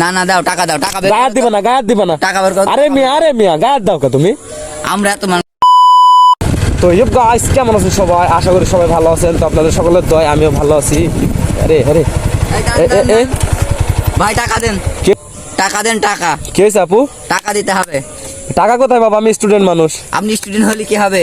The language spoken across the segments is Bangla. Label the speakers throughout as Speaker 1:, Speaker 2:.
Speaker 1: না না দাও টাকা দাও টাকা
Speaker 2: গায়ে না গায়ে দিবে না।
Speaker 1: টাকা বের করো।
Speaker 2: আরে মিয়া আরে মিয়া গায়ে দাও কা তুমি।
Speaker 1: আমরা মানুষ
Speaker 2: তো ইউব গাইস কেমন আছেন সবাই? আশা করি সবাই ভালো আছেন। তো আপনাদের সকলের দয় আমিও ভালো আছি। আরে আরে।
Speaker 1: ভাই টাকা দেন। টাকা দেন টাকা।
Speaker 2: কি আপু?
Speaker 1: টাকা দিতে হবে।
Speaker 2: টাকা কোথায় বাবা? আমি স্টুডেন্ট মানুষ।
Speaker 1: আপনি স্টুডেন্ট হলে কি হবে?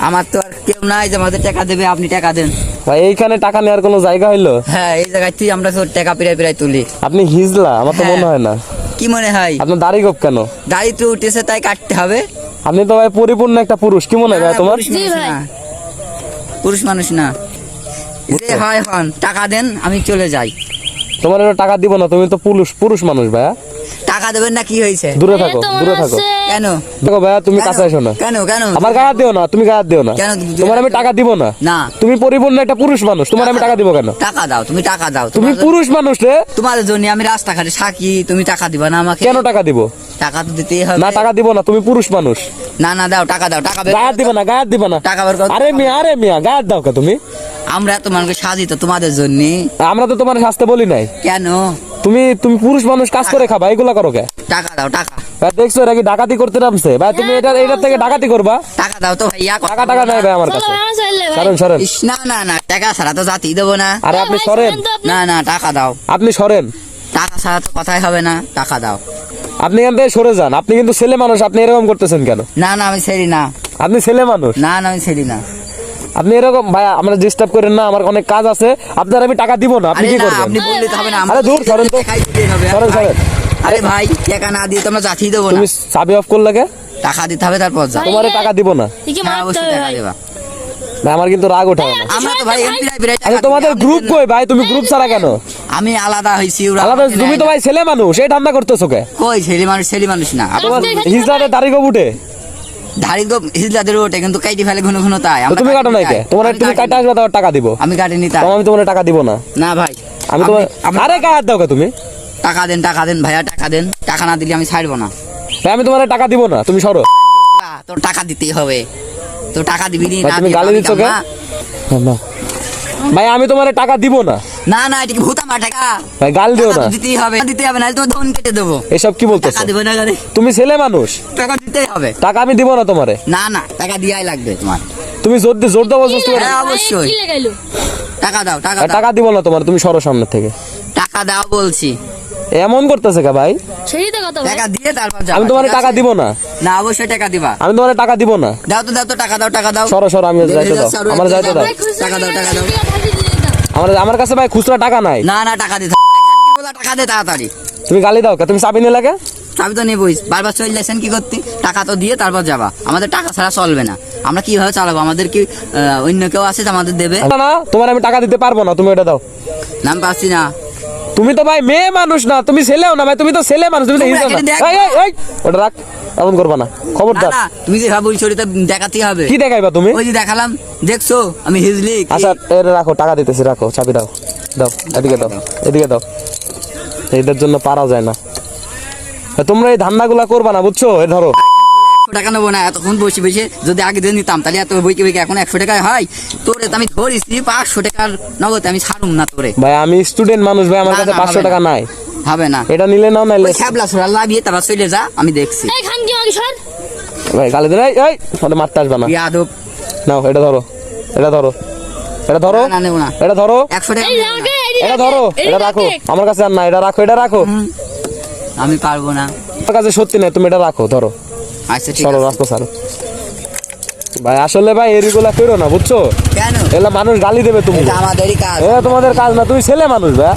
Speaker 1: আমার তো আর কেউ নাই যে আমাদের টাকা দেবে আপনি টাকা দেন।
Speaker 2: ভাই এইখানে টাকা নেওয়ার কোনো জায়গা হইল?
Speaker 1: হ্যাঁ এই জায়গায় তুই আমরা তো টাকা পিরাই পিরাই তুলি।
Speaker 2: আপনি হিজলা আমার তো
Speaker 1: হ্যাঁ।
Speaker 2: মনে হয় না।
Speaker 1: কি মনে হয়?
Speaker 2: আপনার দাড়ি গোপ কেন?
Speaker 1: দাড়ি তো উঠেছে তাই কাটতে হবে।
Speaker 2: আপনি তো ভাই পরিপূর্ণ একটা পুরুষ কি মনে হয় ভাই তোমার?
Speaker 1: পুরুষ মানুষ না। যে হয় হন টাকা দেন আমি চলে যাই।
Speaker 2: তোমার এটা টাকা দিব না তুমি তো পুরুষ পুরুষ মানুষ ভাইয়া।
Speaker 1: টাকা দেবেন না কি হয়েছে?
Speaker 2: দূরে থাকো দূরে থাকো।
Speaker 1: কেন?
Speaker 2: দেখো ভাইয়া তুমি কাছে আসো না।
Speaker 1: কেন কেন?
Speaker 2: আমার গায়ে দিও না তুমি গায়ে দিও না।
Speaker 1: কেন?
Speaker 2: তোমার আমি টাকা দিব না।
Speaker 1: না।
Speaker 2: তুমি পরিপূর্ণ একটা পুরুষ মানুষ তোমার আমি টাকা দিব কেন?
Speaker 1: টাকা দাও তুমি টাকা দাও।
Speaker 2: তুমি পুরুষ মানুষ রে।
Speaker 1: তোমার জন্য আমি রাস্তাঘাটে থাকি তুমি টাকা দিবা না আমাকে?
Speaker 2: কেন টাকা দিব?
Speaker 1: টাকা তো দিতেই হবে।
Speaker 2: না টাকা দিব না তুমি পুরুষ মানুষ।
Speaker 1: না না দাও টাকা দাও টাকা বের
Speaker 2: গায়ে। দিবে না গায়ে দিবে না।
Speaker 1: টাকা বের করো।
Speaker 2: আরে মিয়া আরে মিয়া গায়ে দাও কে তুমি?
Speaker 1: আমরা এত মানুষকে সাজি তো তোমাদের জন্য।
Speaker 2: আমরা তো তোমার শাস্তে বলি নাই।
Speaker 1: কেন?
Speaker 2: তুমি তুমি পুরুষ মানুষ কাজ করে খাবা এগুলা করো কে?
Speaker 1: টাকা দাও টাকা।
Speaker 2: ভাই দেখছ এরা কি ডাকাতি করতে নামছে? ভাই তুমি এটা এটার থেকে ডাকাতি করবা?
Speaker 1: টাকা দাও তো ভাইয়া
Speaker 2: টাকা টাকা নাই ভাই আমার কাছে। সরেন। সরেন
Speaker 1: না না না টাকা ছাড়া তো জাতি দেবো না।
Speaker 2: আরে আপনি সরেন।
Speaker 1: না না টাকা দাও।
Speaker 2: আপনি সরেন।
Speaker 1: টাকা ছাড়া তো কথাই হবে না টাকা দাও।
Speaker 2: আপনি এখান থেকে সরে যান। আপনি কিন্তু ছেলে মানুষ আপনি এরকম করতেছেন কেন?
Speaker 1: না না আমি ছেড়ি না।
Speaker 2: আপনি ছেলে মানুষ?
Speaker 1: না না আমি ছেড়ি না।
Speaker 2: আপনি এরকম ভাই আমরা ডিস্টার্ব করেন না আমার অনেক কাজ আছে আপনার আমি টাকা দিব না আপনি কি করবেন?
Speaker 1: আপনি বললে তো হবে না
Speaker 2: আরে দূর, সরেন তো। সরেন, সরেন।
Speaker 1: আরে ভাই টাকা না দিয়ে তোমরা জাতি দেবো না।
Speaker 2: তুমি চাবি অফ করলে কে?
Speaker 1: টাকা দিতে হবে তারপর যাও।
Speaker 2: তোমার টাকা দিব না।
Speaker 1: হ্যাঁ অবশ্যই টাকা দেবা।
Speaker 2: ভাই, আমার কিন্তু রাগ ওঠে না।
Speaker 1: আমরা তো ভাই এমপি রাই বিরাই
Speaker 2: আচ্ছা তোমাদের গ্রুপ কই ভাই? তুমি গ্রুপ ছাড়া কেন?
Speaker 1: আমি আলাদা হইছি ওরা
Speaker 2: আলাদা তুমি তো ভাই ছেলে মানুষ এই ধান্দা করতেছো কে?
Speaker 1: কই ছেলে মানুষ ছেলে মানুষ না।
Speaker 2: তোমার হিজড়াতে দাড়ি গো
Speaker 1: তো হিজলাদের ওঠে কিন্তু কাইটি ফেলে ঘন ঘন তাই।
Speaker 2: তুমি
Speaker 1: কাটো
Speaker 2: কে তোমার তুমি
Speaker 1: কাটা
Speaker 2: আসবে তোমার টাকা দিব।
Speaker 1: আমি কাটিনি তাই
Speaker 2: আমি তোমার টাকা দিব না।
Speaker 1: না ভাই
Speaker 2: আমি তোমার আরে দাও তুমি?
Speaker 1: টাকা দেন টাকা দেন ভাইয়া টাকা দেন। টাকা না দিলে আমি ছাড়বো না।
Speaker 2: ভাই, আমি তোমার টাকা দিব না তুমি সরো।
Speaker 1: না, তোর টাকা দিতেই হবে। তো টাকা দিবি না
Speaker 2: তুমি গালি দিচ্ছ? ভাই আমি তোমার টাকা দিব না।
Speaker 1: না না এটা কি ভূত টাকা
Speaker 2: ভাই গাল দিও না।
Speaker 1: দিতেই হবে। দিতে হবে না তোমার ধন কেটে দেবো।
Speaker 2: এসব কি বলতেছো?
Speaker 1: টাকা দেবো না গাড়ি
Speaker 2: তুমি ছেলে মানুষ।
Speaker 1: টাকা দিতেই হবে।
Speaker 2: টাকা আমি দিব না তোমারে।
Speaker 1: না না টাকা দিয়াই লাগবে তোমার।
Speaker 2: তুমি জোর দিয়ে জোর
Speaker 1: হ্যাঁ অবশ্যই। টাকা দাও টাকা
Speaker 2: টাকা দিব না তোমার তুমি সরো সামনে থেকে।
Speaker 1: টাকা দাও বলছি।
Speaker 2: এমন করতেছে কা ভাই?
Speaker 3: সেই তো কথা
Speaker 1: টাকা দিয়ে তারপর যাও।
Speaker 2: আমি তোমার টাকা? দিব না।
Speaker 1: না অবশ্যই টাকা দিবা।
Speaker 2: আমি তোমার টাকা দিব না।
Speaker 1: দাও তো দাও তো টাকা দাও টাকা দাও।
Speaker 2: সরো সরো আমি যাইতে দাও। আমার যাইতে দাও।
Speaker 1: টাকা দাও, টাকা দাও।
Speaker 2: আমার আমার কাছে ভাই খুচরা টাকা নাই।
Speaker 1: না না টাকা দিতে হবে। টাকা দে তাড়াতাড়ি।
Speaker 2: তুমি গালি দাও তুমি চাবি নিয়ে লাগে
Speaker 1: চাবি তো নেবই। বারবার চলে যাচ্ছেন কি করতে? টাকা তো দিয়ে তারপর যাবা। আমাদের টাকা ছাড়া চলবে না। আমরা কীভাবে চালাবো? আমাদের কি অন্য কেউ আছে আমাদের দেবে?
Speaker 2: না না তোমার আমি টাকা দিতে পারব না তুমি এটা দাও।
Speaker 1: নাম পাচ্ছি না।
Speaker 2: তুমি তো ভাই মেয়ে মানুষ না তুমি ছেলেও না ভাই তুমি তো ছেলে মানুষ তুমি তো
Speaker 1: তোমরা
Speaker 2: না এই, এই, ওটা রাখ এমন করবা না খবরদার।
Speaker 1: তুমি যে ভাবো ওইটা দেখাতেই হবে।
Speaker 2: কি দেখাইবা তুমি?
Speaker 1: ওই যে দেখালাম দেখছ? আমি হিজলি
Speaker 2: আচ্ছা এর রাখো টাকা দিতেছি রাখো চাবি দাও দাও এদিকে দাও এদিকে দাও। এদের জন্য পারা যায় না। তোমরা এই ধান্দাগুলা করবা না বুঝছ? এ ধরো।
Speaker 1: টাকা নেব না এতক্ষণ বসে বসে যদি আগে দিয়ে নিতাম তাহলে এত বইকে বইকে এখন একশো টাকায় হয়। তোরে তো আমি ধরিছি পাঁচশো টাকার নগদ আমি ছাড়ুম না তোরে।
Speaker 2: ভাই আমি স্টুডেন্ট মানুষ ভাই আমার কাছে পাঁচশো টাকা নাই।
Speaker 1: হবে না।
Speaker 2: এটা নিলে নাও নাইলে
Speaker 1: ছ্যাবলা ছোড়া লাভিয়ে তারপর চলে যা আমি দেখছি।
Speaker 3: এই খান কি সর।
Speaker 2: ভাই গালি দেন এই ওটা মারতে আসবে না।
Speaker 1: ইয়াদব
Speaker 2: নাও এটা ধরো এটা ধরো এটা ধরো
Speaker 1: না নেব না।
Speaker 2: এটা ধরো।
Speaker 1: একশো টাকা না।
Speaker 2: এটা ধরো এটা রাখো। আমার কাছে আর না এটা রাখো এটা রাখো।
Speaker 1: আমি পারব না।
Speaker 2: আমার কাছে সত্যি নাই তুমি এটা রাখো ধরো।
Speaker 1: আচ্ছা ঠিক আছে।
Speaker 2: ভাই আসলে ভাই এরিগুলা ফেরো না বুঝছ?
Speaker 1: কেন?
Speaker 2: এগুলা মানুষ গালি দেবে তুমি।
Speaker 1: আমাদেরই কাজ।
Speaker 2: এ তোমাদের কাজ না তুমি ছেলে মানুষ ভাই।